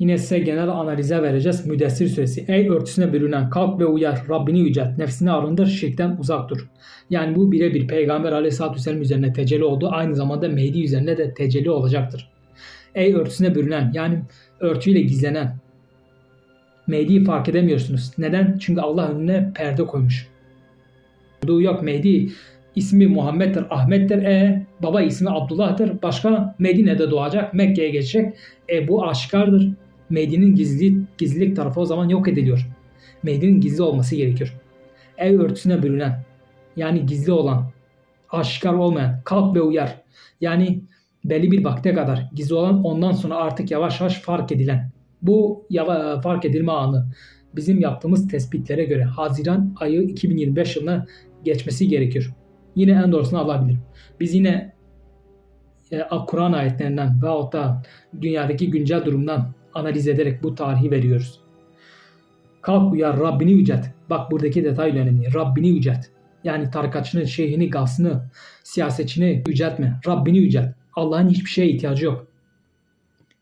Yine size genel analize vereceğiz. Müdessir suresi. Ey örtüsüne bürünen kalk ve uyar. Rabbini yücelt. Nefsini arındır. Şirkten uzak dur. Yani bu birebir Peygamber aleyhissalatü vesselam üzerine tecelli oldu. Aynı zamanda Mehdi üzerine de tecelli olacaktır. Ey örtüsüne bürünen yani örtüyle gizlenen. Mehdi'yi fark edemiyorsunuz. Neden? Çünkü Allah önüne perde koymuş. Yok Mehdi ismi Muhammed'dir, Ahmet'tir. E baba ismi Abdullah'tır. Başka Medine'de doğacak, Mekke'ye geçecek. E bu aşikardır. Mehdi'nin gizli, gizlilik tarafı o zaman yok ediliyor. Mehdi'nin gizli olması gerekiyor. Ev örtüsüne bürünen, yani gizli olan, aşikar olmayan, kalk ve uyar. Yani belli bir vakte kadar gizli olan ondan sonra artık yavaş yavaş fark edilen. Bu yava, fark edilme anı bizim yaptığımız tespitlere göre Haziran ayı 2025 yılına geçmesi gerekiyor. Yine en doğrusunu Allah bilir. Biz yine e, Kur'an ayetlerinden veyahut da dünyadaki güncel durumdan analiz ederek bu tarihi veriyoruz. Kalk uyar Rabbini yücelt. Bak buradaki detay önemli. Rabbini yücelt. Yani tarikatçını, şeyhini, gazını, siyasetçini yüceltme. Rabbini yücelt. Allah'ın hiçbir şeye ihtiyacı yok.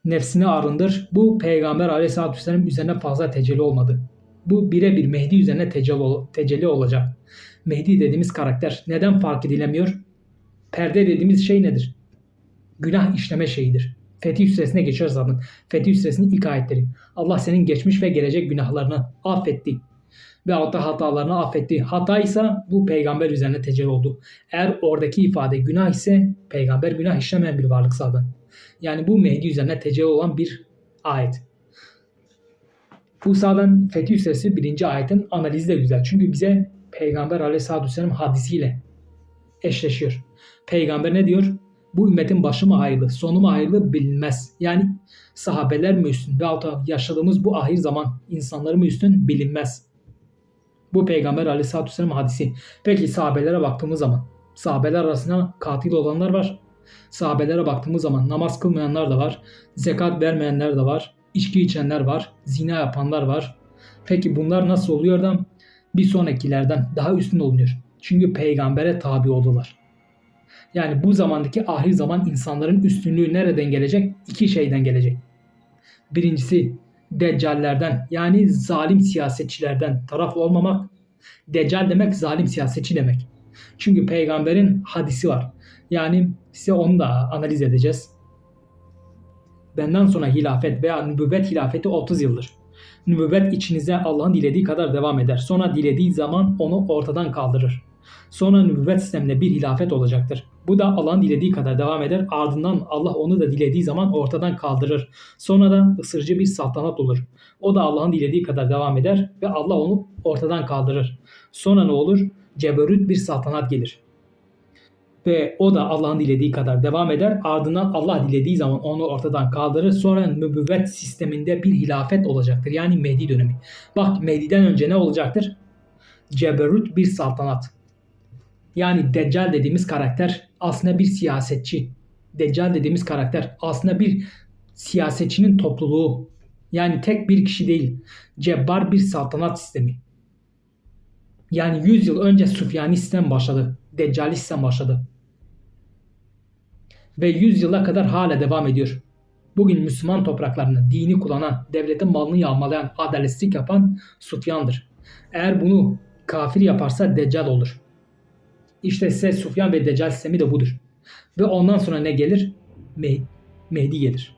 Nefsini arındır. Bu Peygamber aleyhissalatü vesselam üzerine fazla tecelli olmadı. Bu birebir Mehdi üzerine tecelli, tecelli olacak. Mehdi dediğimiz karakter neden fark edilemiyor? Perde dediğimiz şey nedir? Günah işleme şeyidir. Fetih Suresi'ne geçiyoruz zaten. Fetih Suresi'nin ilk ayetleri. Allah senin geçmiş ve gelecek günahlarını affetti. Ve hatta hatalarını affetti. Hata ise bu peygamber üzerine tecelli oldu. Eğer oradaki ifade günah ise peygamber günah işlemeyen bir varlık zaten. Yani bu Mehdi üzerine tecelli olan bir ayet. Bu zaten Fetih Suresi birinci ayetin analizi de güzel. Çünkü bize Peygamber aleyhissalatü vesselam hadisiyle eşleşiyor. Peygamber ne diyor? Bu ümmetin başı mı hayırlı, sonu mu hayırlı bilinmez. Yani sahabeler mi üstün veyahut yaşadığımız bu ahir zaman insanları mı üstün bilinmez. Bu Peygamber aleyhissalatü vesselam hadisi. Peki sahabelere baktığımız zaman sahabeler arasında katil olanlar var. Sahabelere baktığımız zaman namaz kılmayanlar da var. Zekat vermeyenler de var. içki içenler var. Zina yapanlar var. Peki bunlar nasıl oluyor da bir sonrakilerden daha üstün olunuyor? Çünkü peygambere tabi oldular. Yani bu zamandaki ahir zaman insanların üstünlüğü nereden gelecek? İki şeyden gelecek. Birincisi deccallerden yani zalim siyasetçilerden taraf olmamak. Deccal demek zalim siyasetçi demek. Çünkü peygamberin hadisi var. Yani size onu da analiz edeceğiz. Benden sonra hilafet veya nübüvvet hilafeti 30 yıldır. Nübüvvet içinize Allah'ın dilediği kadar devam eder. Sonra dilediği zaman onu ortadan kaldırır. Sonra nübüvvet sisteminde bir hilafet olacaktır. Bu da Allah'ın dilediği kadar devam eder. Ardından Allah onu da dilediği zaman ortadan kaldırır. Sonra da ısırıcı bir saltanat olur. O da Allah'ın dilediği kadar devam eder ve Allah onu ortadan kaldırır. Sonra ne olur? Ceberut bir saltanat gelir. Ve o da Allah'ın dilediği kadar devam eder. Ardından Allah dilediği zaman onu ortadan kaldırır. Sonra nübüvvet sisteminde bir hilafet olacaktır. Yani Mehdi dönemi. Bak Mehdi'den önce ne olacaktır? Ceberut bir saltanat. Yani Deccal dediğimiz karakter aslında bir siyasetçi. Deccal dediğimiz karakter aslında bir siyasetçinin topluluğu. Yani tek bir kişi değil. Cebbar bir saltanat sistemi. Yani 100 yıl önce Süfyani sistem başladı. Deccali başladı. Ve 100 yıla kadar hala devam ediyor. Bugün Müslüman topraklarını, dini kullanan, devletin malını yağmalayan, adaletsizlik yapan Sufyan'dır. Eğer bunu kafir yaparsa Deccal olur. İşte size Sufyan ve Deccal sistemi de budur. Ve ondan sonra ne gelir? Meh Mehdi gelir.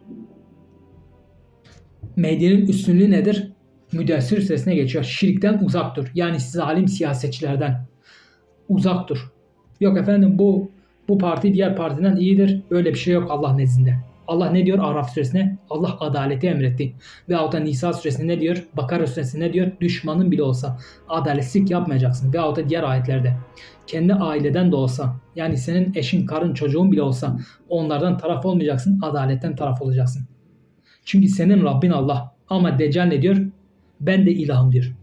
Mehdi'nin üstünlüğü nedir? Müdessir sesine geçiyor. Şirkten uzak dur. Yani zalim siyasetçilerden uzak dur. Yok efendim bu bu parti diğer partiden iyidir. Öyle bir şey yok Allah nezdinde. Allah ne diyor Araf suresine? Allah adaleti emretti. Ve da Nisa suresinde ne diyor? Bakara suresinde ne diyor? Düşmanın bile olsa adaletsizlik yapmayacaksın. Ve da diğer ayetlerde. Kendi aileden de olsa yani senin eşin, karın, çocuğun bile olsa onlardan taraf olmayacaksın. Adaletten taraf olacaksın. Çünkü senin Rabbin Allah. Ama Deccal ne diyor? Ben de ilahım diyor.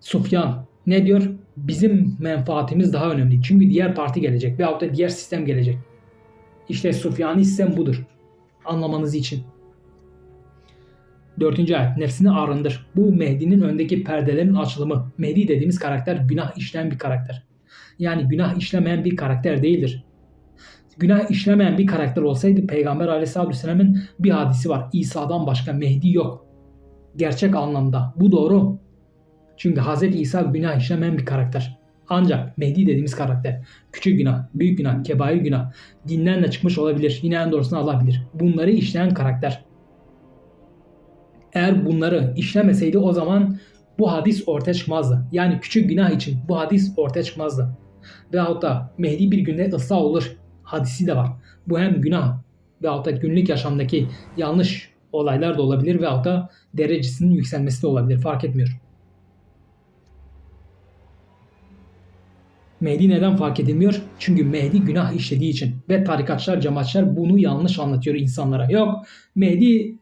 Sufyan ne diyor? Bizim menfaatimiz daha önemli. Çünkü diğer parti gelecek veyahut da diğer sistem gelecek. İşte Sufyani sistem budur. Anlamanız için. Dördüncü ayet. Nefsini arındır. Bu Mehdi'nin öndeki perdelerin açılımı. Mehdi dediğimiz karakter günah işleyen bir karakter. Yani günah işlemeyen bir karakter değildir. Günah işlemeyen bir karakter olsaydı Peygamber Aleyhisselatü Vesselam'ın bir hadisi var. İsa'dan başka Mehdi yok. Gerçek anlamda. Bu doğru. Çünkü Hz. İsa günah işlemeyen bir karakter. Ancak Mehdi dediğimiz karakter küçük günah, büyük günah, kebair günah dinden de çıkmış olabilir. Yine en doğrusunu Allah. Bunları işleyen karakter. Eğer bunları işlemeseydi o zaman bu hadis ortaya çıkmazdı. Yani küçük günah için bu hadis ortaya çıkmazdı. Veyahut da Mehdi bir günde ıslah olur hadisi de var. Bu hem günah veyahut da günlük yaşamdaki yanlış olaylar da olabilir veyahut da derecesinin yükselmesi de olabilir. Fark etmiyor. Mehdi neden fark edilmiyor? Çünkü Mehdi günah işlediği için ve tarikatçılar, cemaatçiler bunu yanlış anlatıyor insanlara. Yok Mehdi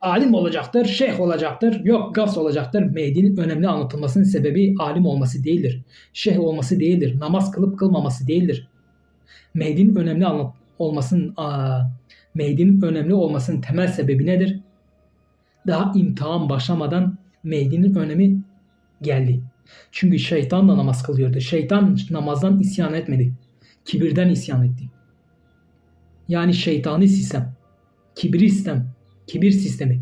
alim olacaktır, şeyh olacaktır, yok gafs olacaktır. Mehdi'nin önemli anlatılmasının sebebi alim olması değildir. Şeyh olması değildir. Namaz kılıp kılmaması değildir. Mehdi'nin önemli anlat olmasının Mehdi'nin önemli olmasının temel sebebi nedir? Daha imtihan başlamadan Mehdi'nin önemi geldi. Çünkü şeytan da namaz kılıyordu. Şeytan namazdan isyan etmedi. Kibirden isyan etti. Yani şeytani sistem, kibir sistem, kibir sistemi,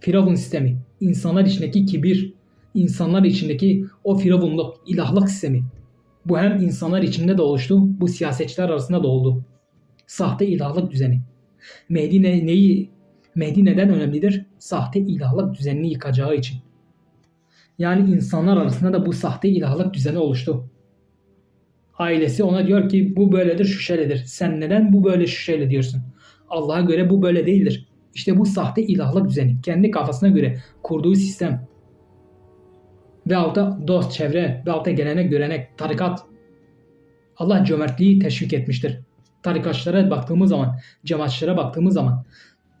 firavun sistemi, insanlar içindeki kibir, insanlar içindeki o firavunluk, ilahlık sistemi. Bu hem insanlar içinde de oluştu, bu siyasetçiler arasında da oldu. Sahte ilahlık düzeni. Mehdi ne, neyi Mehdi neden önemlidir? Sahte ilahlık düzenini yıkacağı için. Yani insanlar arasında da bu sahte ilahlık düzeni oluştu. Ailesi ona diyor ki bu böyledir şu şöyledir. Sen neden bu böyle şu şöyle diyorsun? Allah'a göre bu böyle değildir. İşte bu sahte ilahlık düzeni. Kendi kafasına göre kurduğu sistem. Veyahut da dost, çevre, veyahut da gelenek, görenek, tarikat. Allah cömertliği teşvik etmiştir. Tarikatçılara baktığımız zaman, cemaatçılara baktığımız zaman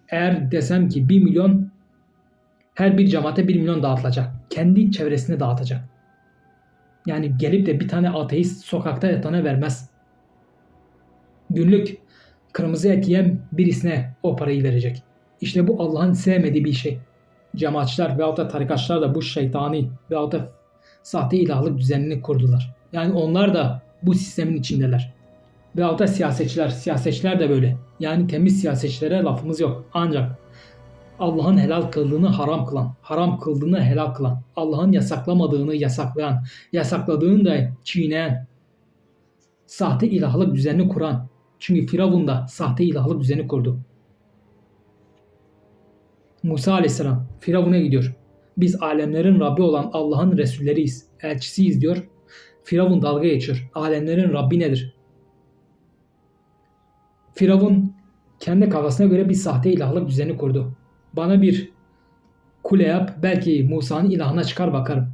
eğer desem ki 1 milyon her bir cemaate 1 milyon dağıtılacak. Kendi çevresine dağıtacak. Yani gelip de bir tane ateist sokakta yatana vermez. Günlük kırmızı et yiyen birisine o parayı verecek. İşte bu Allah'ın sevmediği bir şey. Cemaatçiler veyahut da tarikatçılar da bu şeytani veyahut da sahte ilahlık düzenini kurdular. Yani onlar da bu sistemin içindeler. Veyahut da siyasetçiler, siyasetçiler de böyle. Yani temiz siyasetçilere lafımız yok. Ancak Allah'ın helal kıldığını haram kılan, haram kıldığını helal kılan, Allah'ın yasaklamadığını yasaklayan, yasakladığını da çiğneyen, sahte ilahlık düzenini kuran. Çünkü Firavun da sahte ilahlık düzeni kurdu. Musa aleyhisselam Firavun'a gidiyor. Biz alemlerin Rabbi olan Allah'ın Resulleriyiz, elçisiyiz diyor. Firavun dalga geçiyor. Alemlerin Rabbi nedir? Firavun kendi kafasına göre bir sahte ilahlık düzeni kurdu. Bana bir kule yap, belki Musa'nın ilahına çıkar bakarım.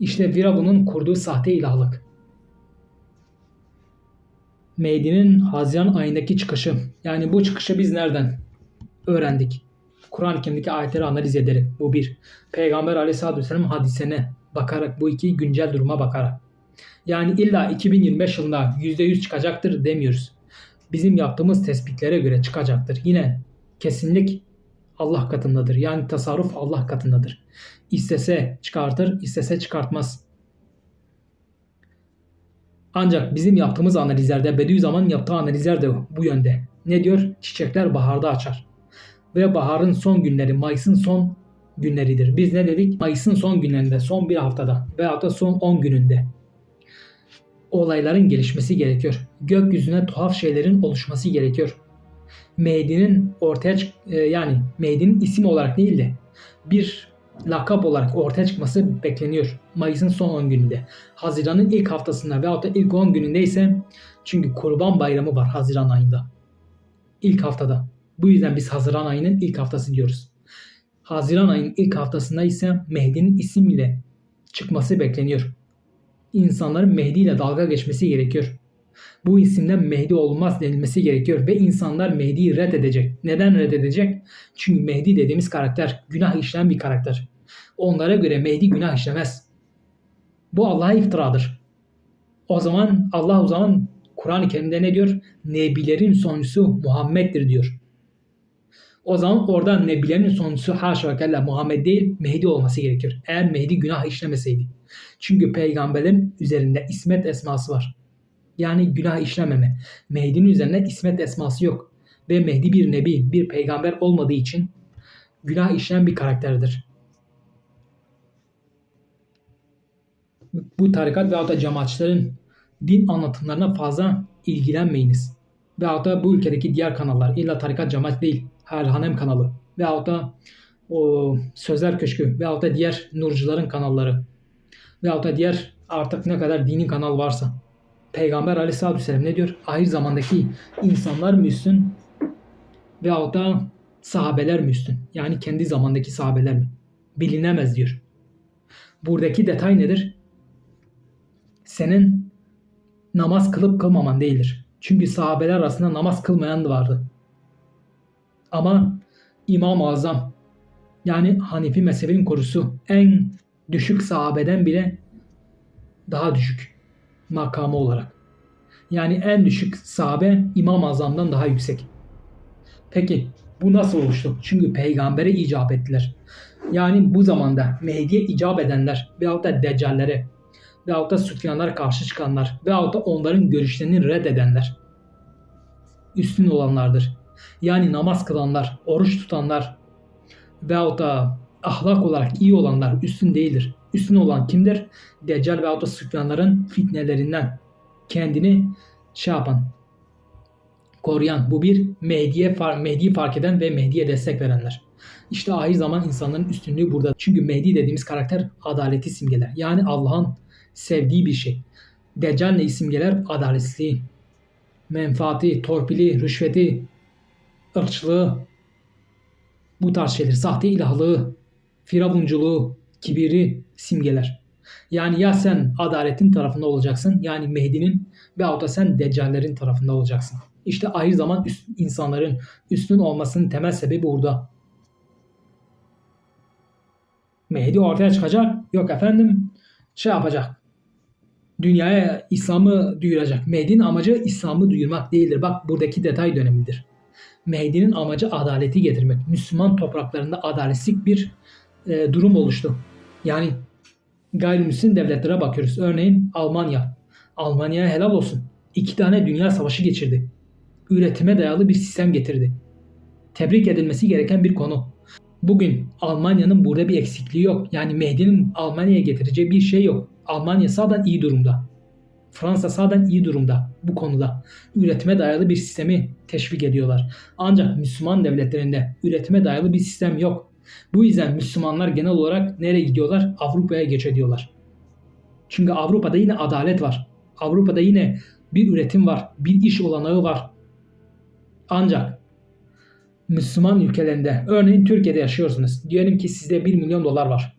İşte Firavun'un kurduğu sahte ilahlık. Mehdi'nin Haziran ayındaki çıkışı. Yani bu çıkışı biz nereden öğrendik? Kur'an-ı Kerim'deki ayetleri analiz ederek. Bu bir. Peygamber Aleyhisselatü Vesselam hadisene bakarak bu iki güncel duruma bakarak. Yani illa 2025 yılında %100 çıkacaktır demiyoruz. Bizim yaptığımız tespitlere göre çıkacaktır. Yine kesinlik Allah katındadır. Yani tasarruf Allah katındadır. İstese çıkartır, istese çıkartmaz. Ancak bizim yaptığımız analizlerde Bediüzzaman'ın yaptığı analizler de bu yönde. Ne diyor? Çiçekler baharda açar. Ve baharın son günleri, Mayıs'ın son günleridir. Biz ne dedik? Mayıs'ın son günlerinde, son bir haftada veya da son 10 gününde olayların gelişmesi gerekiyor. Gökyüzüne tuhaf şeylerin oluşması gerekiyor. Mehdi'nin ortaya çık e, yani Mehdi'nin isim olarak değil de bir lakap olarak ortaya çıkması bekleniyor. Mayıs'ın son 10 gününde. Haziran'ın ilk haftasında veyahut da ilk 10 gününde ise çünkü Kurban Bayramı var Haziran ayında. İlk haftada. Bu yüzden biz Haziran ayının ilk haftası diyoruz. Haziran ayının ilk haftasında ise Mehdi'nin isim ile çıkması bekleniyor. İnsanların Mehdi ile dalga geçmesi gerekiyor. Bu isimden Mehdi olmaz denilmesi gerekiyor ve insanlar Mehdi'yi reddedecek. Neden reddedecek? Çünkü Mehdi dediğimiz karakter günah işleyen bir karakter. Onlara göre Mehdi günah işlemez. Bu Allah'a iftiradır. O zaman Allah o zaman Kur'an-ı Kerim'de ne diyor? Nebilerin sonuncusu Muhammed'dir diyor. O zaman orada Nebilerin sonuncusu haşa ve kella Muhammed değil Mehdi olması gerekiyor. Eğer Mehdi günah işlemeseydi. Çünkü peygamberin üzerinde ismet esması var. Yani günah işlememe. Mehdi'nin üzerine ismet esması yok. Ve Mehdi bir nebi, bir peygamber olmadığı için günah işleyen bir karakterdir. Bu tarikat veyahut da cemaatçilerin din anlatımlarına fazla ilgilenmeyiniz. Veyahut da bu ülkedeki diğer kanallar, illa tarikat cemaat değil, Halhanem kanalı veyahut da o Sözler Köşkü veyahut da diğer nurcuların kanalları veyahut da diğer artık ne kadar dini kanal varsa Peygamber aleyhissalatü vesselam ne diyor? Ahir zamandaki insanlar mı üstün veyahut da sahabeler mi üstün? Yani kendi zamandaki sahabeler mi? Bilinemez diyor. Buradaki detay nedir? Senin namaz kılıp kılmaman değildir. Çünkü sahabeler arasında namaz kılmayan da vardı. Ama İmam-ı Azam yani Hanefi mezhebinin korusu en düşük sahabeden bile daha düşük makamı olarak. Yani en düşük sahabe İmam-ı Azam'dan daha yüksek. Peki bu nasıl oluştu? Çünkü peygambere icap ettiler. Yani bu zamanda Mehdi'ye icap edenler veyahut da deccallere veyahut da Süfyanlara karşı çıkanlar veyahut da onların görüşlerini reddedenler üstün olanlardır. Yani namaz kılanlar, oruç tutanlar veyahut da ahlak olarak iyi olanlar üstün değildir. Üstün olan kimdir? Deccal veyahut da Süfyanların fitnelerinden kendini şey yapan, koruyan bu bir Mehdi'ye Mehdi'yi fark eden ve Mehdi'ye destek verenler. İşte ahir zaman insanların üstünlüğü burada. Çünkü Mehdi dediğimiz karakter adaleti simgeler. Yani Allah'ın sevdiği bir şey. Deccal ne simgeler? Adaletsizliği, menfaati, torpili, rüşveti, ırkçılığı, bu tarz şeyler, sahte ilahlığı, firavunculuğu, kibiri simgeler. Yani ya sen adaletin tarafında olacaksın yani Mehdi'nin veyahut da sen deccallerin tarafında olacaksın. İşte ahir zaman üst, insanların üstün olmasının temel sebebi burada. Mehdi ortaya çıkacak. Yok efendim şey yapacak. Dünyaya İslam'ı duyuracak. Mehdi'nin amacı İslam'ı duyurmak değildir. Bak buradaki detay dönemidir. Mehdi'nin amacı adaleti getirmek. Müslüman topraklarında adaletsizlik bir e, durum oluştu. Yani gayrimüslim devletlere bakıyoruz. Örneğin Almanya. Almanya'ya helal olsun. İki tane dünya savaşı geçirdi. Üretime dayalı bir sistem getirdi. Tebrik edilmesi gereken bir konu. Bugün Almanya'nın burada bir eksikliği yok. Yani Mehdi'nin Almanya'ya getireceği bir şey yok. Almanya sağdan iyi durumda. Fransa sağdan iyi durumda bu konuda. Üretime dayalı bir sistemi teşvik ediyorlar. Ancak Müslüman devletlerinde üretime dayalı bir sistem yok. Bu yüzden Müslümanlar genel olarak nereye gidiyorlar? Avrupa'ya geç ediyorlar. Çünkü Avrupa'da yine adalet var. Avrupa'da yine bir üretim var, bir iş olanağı var. Ancak Müslüman ülkelerinde, örneğin Türkiye'de yaşıyorsunuz. Diyelim ki sizde 1 milyon dolar var.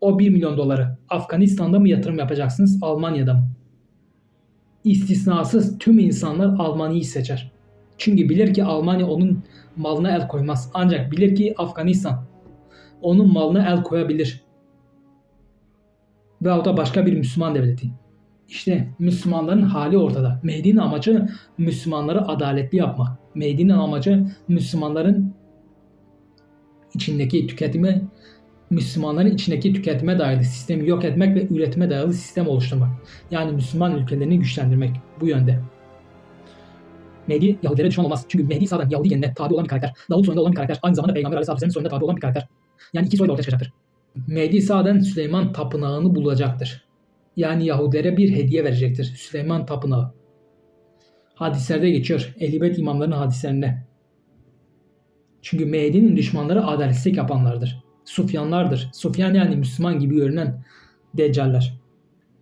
O 1 milyon doları Afganistan'da mı yatırım yapacaksınız, Almanya'da mı? istisnasız tüm insanlar Almanya'yı seçer. Çünkü bilir ki Almanya onun malına el koymaz. Ancak bilir ki Afganistan onun malına el koyabilir. Veyahut da başka bir Müslüman devleti. İşte Müslümanların hali ortada. Mehdi'nin amacı Müslümanları adaletli yapmak. Mehdi'nin amacı Müslümanların içindeki tüketimi Müslümanların içindeki tüketime dayalı sistemi yok etmek ve üretime dayalı sistem oluşturmak. Yani Müslüman ülkelerini güçlendirmek bu yönde. Mehdi Yahudilere düşman olmaz. Çünkü Mehdi sağdan Yahudi genine tabi olan bir karakter. Davut soyunda olan bir karakter. Aynı zamanda Peygamber Aleyhisselatü soyunda tabi olan bir karakter. Yani iki soyda ortaya çıkacaktır. Mehdi sağdan Süleyman tapınağını bulacaktır. Yani Yahudilere bir hediye verecektir. Süleyman tapınağı. Hadislerde geçiyor. Ehlibet imamlarının hadislerinde. Çünkü Mehdi'nin düşmanları adaletsizlik yapanlardır. Sufyanlardır. Sufyan yani Müslüman gibi görünen deccaller.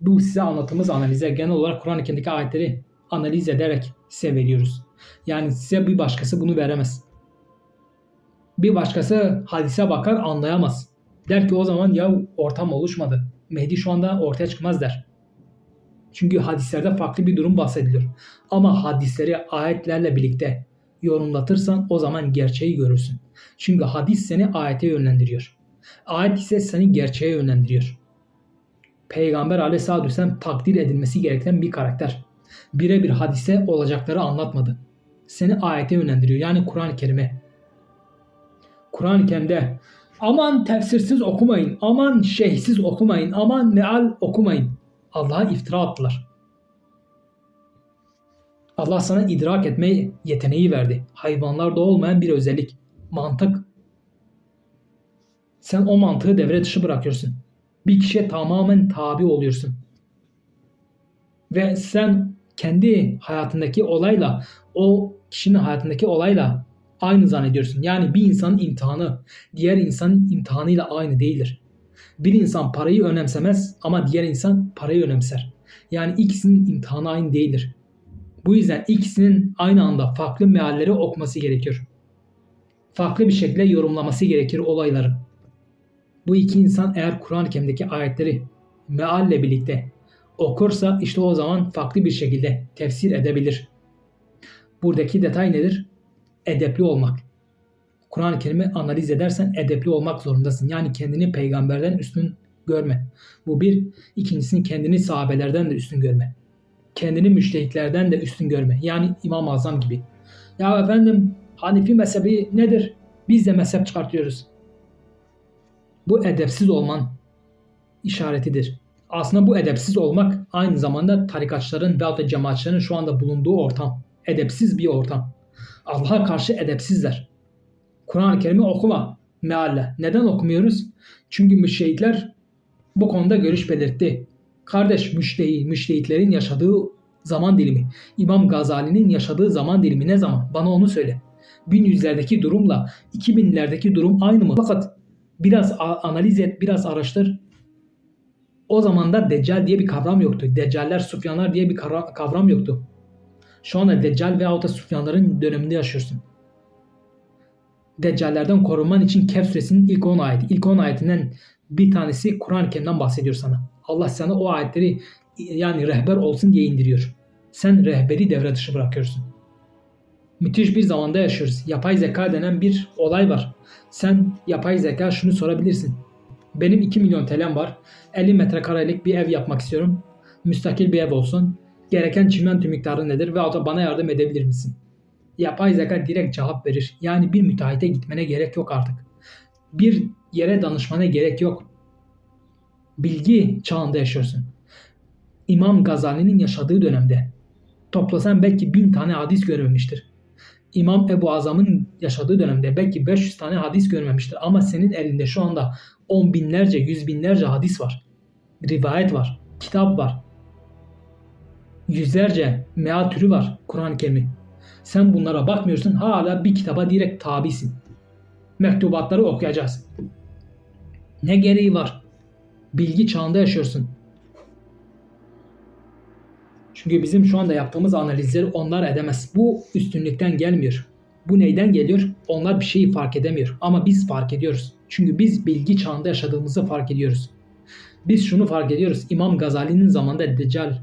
Bu size anlatımız analize genel olarak Kur'an-ı Kerim'deki ayetleri analiz ederek size veriyoruz. Yani size bir başkası bunu veremez. Bir başkası hadise bakar anlayamaz. Der ki o zaman ya ortam oluşmadı. Mehdi şu anda ortaya çıkmaz der. Çünkü hadislerde farklı bir durum bahsediliyor. Ama hadisleri ayetlerle birlikte yorumlatırsan o zaman gerçeği görürsün. Çünkü hadis seni ayete yönlendiriyor. Ayet ise seni gerçeğe yönlendiriyor. Peygamber aleyhissalatü vesselam takdir edilmesi gereken bir karakter. Birebir hadise olacakları anlatmadı. Seni ayete yönlendiriyor. Yani Kur'an-ı Kerim'e. Kur'an-ı Kerim'de aman tefsirsiz okumayın, aman şeyhsiz okumayın, aman meal okumayın. Allah'a iftira attılar. Allah sana idrak etme yeteneği verdi. Hayvanlarda olmayan bir özellik. Mantık. Sen o mantığı devre dışı bırakıyorsun. Bir kişiye tamamen tabi oluyorsun. Ve sen kendi hayatındaki olayla o kişinin hayatındaki olayla aynı zannediyorsun. Yani bir insanın imtihanı diğer insanın imtihanıyla aynı değildir. Bir insan parayı önemsemez ama diğer insan parayı önemser. Yani ikisinin imtihanı aynı değildir. Bu yüzden ikisinin aynı anda farklı mealleri okuması gerekiyor. Farklı bir şekilde yorumlaması gerekir olayları. Bu iki insan eğer Kur'an-ı Kerim'deki ayetleri mealle birlikte okursa işte o zaman farklı bir şekilde tefsir edebilir. Buradaki detay nedir? Edepli olmak. Kur'an-ı Kerim'i analiz edersen edepli olmak zorundasın. Yani kendini peygamberden üstün görme. Bu bir. İkincisini kendini sahabelerden de üstün görme. Kendini müştehitlerden de üstün görme. Yani İmam-ı Azam gibi. Ya efendim Hanifi mezhebi nedir? Biz de mezhep çıkartıyoruz. Bu edepsiz olman işaretidir. Aslında bu edepsiz olmak aynı zamanda tarikatçıların da cemaatçilerin şu anda bulunduğu ortam. Edepsiz bir ortam. Allah'a karşı edepsizler. Kur'an-ı Kerim'i okuma mealle. Neden okumuyoruz? Çünkü müştehitler bu konuda görüş belirtti. Kardeş müştehi, müştehitlerin yaşadığı zaman dilimi. İmam Gazali'nin yaşadığı zaman dilimi ne zaman? Bana onu söyle. 1100'lerdeki durumla 2000'lerdeki durum aynı mı? Fakat biraz analiz et, biraz araştır. O zaman da Deccal diye bir kavram yoktu. Deccaller, Sufyanlar diye bir kavra- kavram yoktu. Şu anda Deccal veyahut da Sufyanların döneminde yaşıyorsun. Deccallerden korunman için Kehf suresinin ilk 10 ayeti. İlk 10 ayetinden bir tanesi Kur'an-ı Kerim'den bahsediyor sana. Allah sana o ayetleri yani rehber olsun diye indiriyor. Sen rehberi devre dışı bırakıyorsun. Müthiş bir zamanda yaşıyoruz. Yapay zeka denen bir olay var. Sen yapay zeka şunu sorabilirsin. Benim 2 milyon TL'm var. 50 metrekarelik bir ev yapmak istiyorum. Müstakil bir ev olsun. Gereken çimento miktarı nedir ve da bana yardım edebilir misin? Yapay zeka direkt cevap verir. Yani bir müteahhite gitmene gerek yok artık. Bir yere danışmana gerek yok. Bilgi çağında yaşıyorsun. İmam Gazali'nin yaşadığı dönemde toplasan belki bin tane hadis görmemiştir. İmam Ebu Azam'ın yaşadığı dönemde belki 500 tane hadis görmemiştir. Ama senin elinde şu anda on binlerce, yüz binlerce hadis var. Rivayet var, kitap var. Yüzlerce mea türü var Kur'an-ı Kerim'i. Sen bunlara bakmıyorsun hala bir kitaba direkt tabisin. Mektubatları okuyacağız. Ne gereği var? Bilgi çağında yaşıyorsun. Çünkü bizim şu anda yaptığımız analizleri onlar edemez. Bu üstünlükten gelmiyor. Bu neyden geliyor? Onlar bir şeyi fark edemiyor. Ama biz fark ediyoruz. Çünkü biz bilgi çağında yaşadığımızı fark ediyoruz. Biz şunu fark ediyoruz. İmam Gazali'nin zamanında Deccal,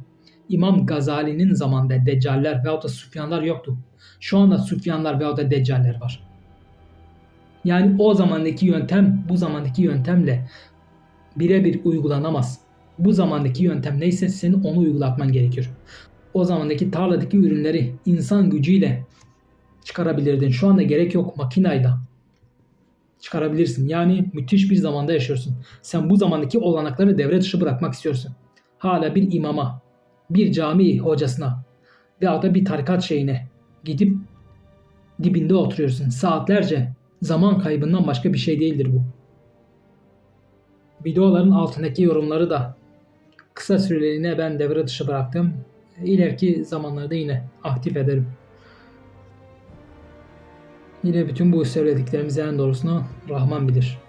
İmam Gazali'nin zamanında Deccaller veyahut da Süfyanlar yoktu. Şu anda Süfyanlar veyahut da Deccaller var. Yani o zamandaki yöntem bu zamandaki yöntemle birebir uygulanamaz. Bu zamandaki yöntem neyse senin onu uygulatman gerekiyor. O zamandaki tarladaki ürünleri insan gücüyle çıkarabilirdin. Şu anda gerek yok makinayla çıkarabilirsin. Yani müthiş bir zamanda yaşıyorsun. Sen bu zamandaki olanakları devre dışı bırakmak istiyorsun. Hala bir imama, bir cami hocasına veyahut da bir tarikat şeyine gidip dibinde oturuyorsun. Saatlerce zaman kaybından başka bir şey değildir bu. Videoların altındaki yorumları da kısa süreliğine ben devre dışı bıraktım. İleriki zamanlarda yine aktif ederim. Yine bütün bu söylediklerimizi en doğrusunu Rahman bilir.